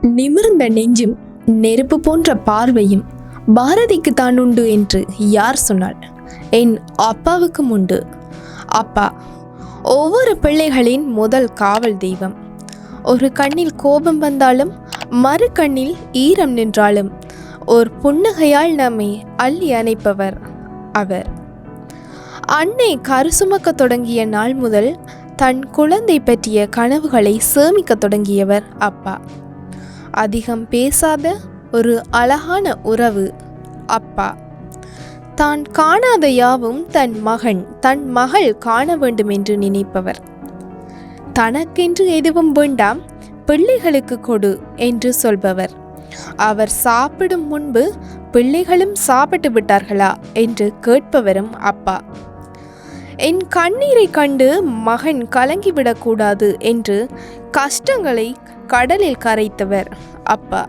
நிமிர்ந்த நெஞ்சும் நெருப்பு போன்ற பார்வையும் பாரதிக்கு தான் உண்டு என்று யார் சொன்னாள்? என் அப்பாவுக்கும் உண்டு. அப்பா ஒவ்வொரு பிள்ளைகளின் முதல் காவல் தெய்வம். ஒரு கண்ணில் கோபம் வந்தாலும் மறு கண்ணில் ஈரம் நின்றாலும் ஒரு புன்னகையால் நம்மை அள்ளி அணைப்பவர் அவர். அன்னை கருசுமக்க தொடங்கிய நாள் முதல் தன் குழந்தை பற்றிய கனவுகளை சேமிக்கத் தொடங்கியவர் அப்பா. அதிகம் பேசாத ஒரு அழகான உறவு அப்பா. தான் காணாத யாவும் தன் மகன் தன் மகள் காண வேண்டும் என்று நினைப்பவர். தனக்கென்று எதுவும் வேண்டாம் பிள்ளைகளுக்கு கொடு என்று சொல்பவர். அவர் சாப்பிடும் முன்பு பிள்ளைகளும் சாப்பிட்டு விட்டார்களா என்று கேட்பவரும் அப்பா. என் கண்ணீரை கண்டு மகன் கலங்கிவிடக்கூடாது என்று கஷ்டங்களை கடலில் கரைத்தவர். அப்பா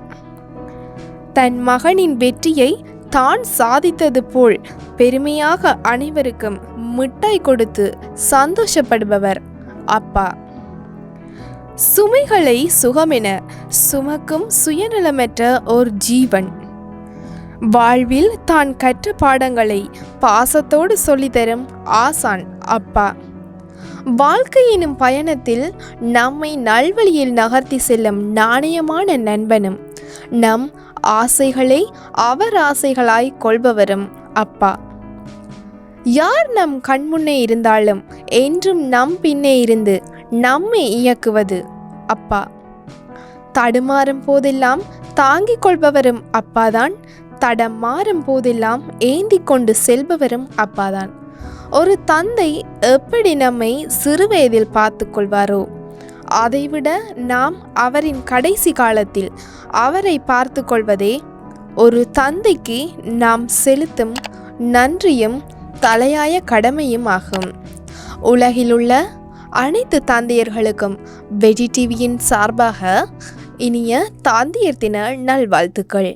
தன் மகனின் வெற்றியை தான் சாதித்தது போல் பெருமையாக அனைவருக்கும் மிட்டாய் கொடுத்து சந்தோஷப்படுபவர். அப்பா சுமைகளை சுகமென சுமக்கும் சுயநலமற்ற ஒரு ஜீவன். வாழ்வில் தான் கற்ற பாடங்களை பாசத்தோடு சொல்லித்தரும் ஆசான் அப்பா. வாழ்க்கை எனும் பயணத்தில் நம்மை நல்வழியில் நகர்த்தி செல்லும் நாணயமான நண்பனும் நம் ஆசைகளை அவர் ஆசைகளாய் கொள்பவரும் அப்பா. யார் நம் கண்முன்னே இருந்தாலும் என்றும் நம் பின்னே இருந்து நம்மை இயக்குவது அப்பா. தடுமாறும் போதெல்லாம் தாங்கிக் கொள்பவரும் அப்பாதான் தடம் மாறும் போதெல்லாம் ஏந்தி கொண்டு செல்பவரும் அப்பாதான். ஒரு தந்தை எப்படி நம்மை சிறுவயதில் பார்த்து கொள்வாரோ அதைவிட நாம் அவரின் கடைசி காலத்தில் அவரை பார்த்து கொள்வதே ஒரு தந்தைக்கு நாம் செலுத்தும் நன்றியும் தலையாய கடமையும் ஆகும். உலகிலுள்ள அனைத்து தந்தையர்களுக்கும் வெஜி டிவியின் சார்பாக இனிய தாந்தியர் தின நல்வாழ்த்துக்கள்.